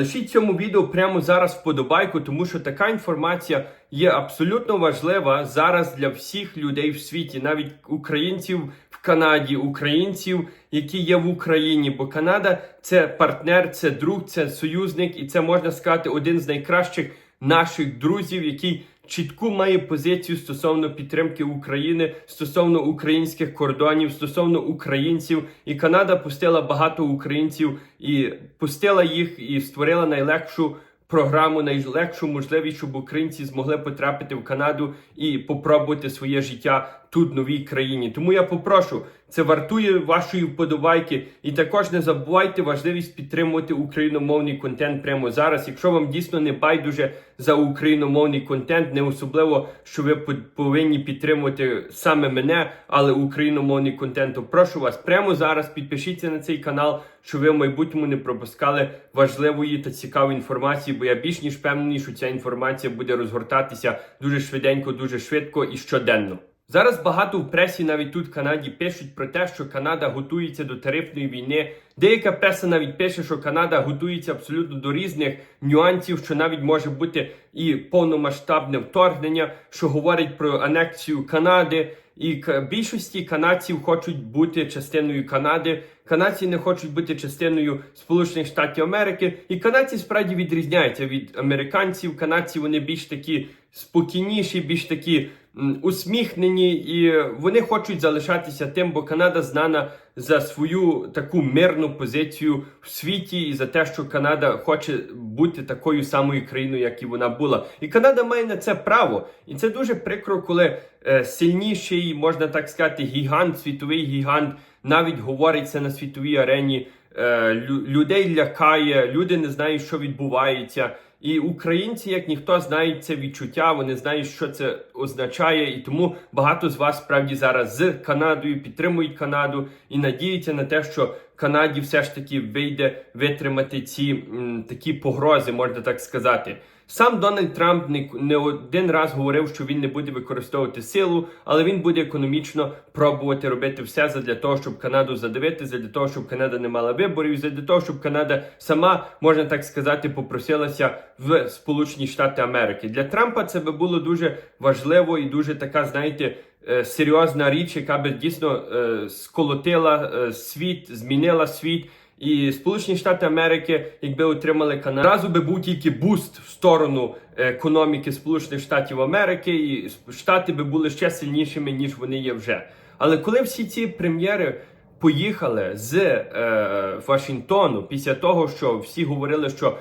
Лишіть цьому відео прямо зараз вподобайку, тому що така інформація є абсолютно важлива зараз для всіх людей в світі, навіть українців в Канаді, українців, які є в Україні. Бо Канада це партнер, це друг, це союзник, і це можна сказати один з найкращих наших друзів, який чітку має позицію стосовно підтримки України, стосовно українських кордонів, стосовно українців. І Канада пустила багато українців і пустила їх і створила найлегшу. Програму найлегшу можливість, щоб українці змогли потрапити в Канаду і попробувати своє життя тут, в новій країні. Тому я попрошу, це вартує вашої вподобайки. І також не забувайте важливість підтримувати україномовний контент прямо зараз. Якщо вам дійсно не байдуже за україномовний контент, не особливо, що ви по- повинні підтримувати саме мене, але україномовний контент, то прошу вас прямо зараз підпишіться на цей канал, щоб ви в майбутньому не пропускали важливої та цікавої інформації, бо я більш ніж впевнений, що ця інформація буде розгортатися дуже швиденько, дуже швидко і щоденно. Зараз багато в пресі, навіть тут в Канаді, пишуть про те, що Канада готується до тарифної війни. Деяка преса навіть пише, що Канада готується абсолютно до різних нюансів, що навіть може бути і повномасштабне вторгнення, що говорить про анексію Канади. І більшості канадців хочуть бути частиною Канади. Канадці не хочуть бути частиною Сполучених Штатів Америки. І канадці справді відрізняються від американців. Канадці вони більш такі спокійніші, більш такі усміхнені, і вони хочуть залишатися тим, бо Канада знана за свою таку мирну позицію в світі і за те, що Канада хоче бути такою самою країною, як і вона була. І Канада має на це право. І це дуже прикро, коли е, сильніший, можна так сказати, гігант, світовий гігант, навіть говориться на світовій арені. е, лю- людей лякає, люди не знають, що відбувається. І українці, як ніхто, знають це відчуття, вони знають, що це означає, і тому багато з вас справді зараз з Канадою підтримують Канаду і надіються на те, що Канаді все ж таки вийде витримати ці м, такі погрози, можна так сказати. Сам Дональд Трамп не, не один раз говорив, що він не буде використовувати силу, але він буде економічно пробувати робити все для того, щоб Канаду задавити, для того, щоб Канада не мала виборів, для того, щоб Канада сама, можна так сказати, попросилася в Сполучені Штати Америки. Для Трампа це би було дуже важливо і дуже така, знаєте. е, Серйозна річ, яка би дійсно е, сколотила е, світ, змінила світ. І Сполучені Штати Америки, якби отримали Канаду, разу би був тільки буст в сторону економіки Сполучених Штатів Америки, і Штати би були ще сильнішими, ніж вони є вже. Але коли всі ці прем'єри поїхали з е, Вашингтону після того, що всі говорили, що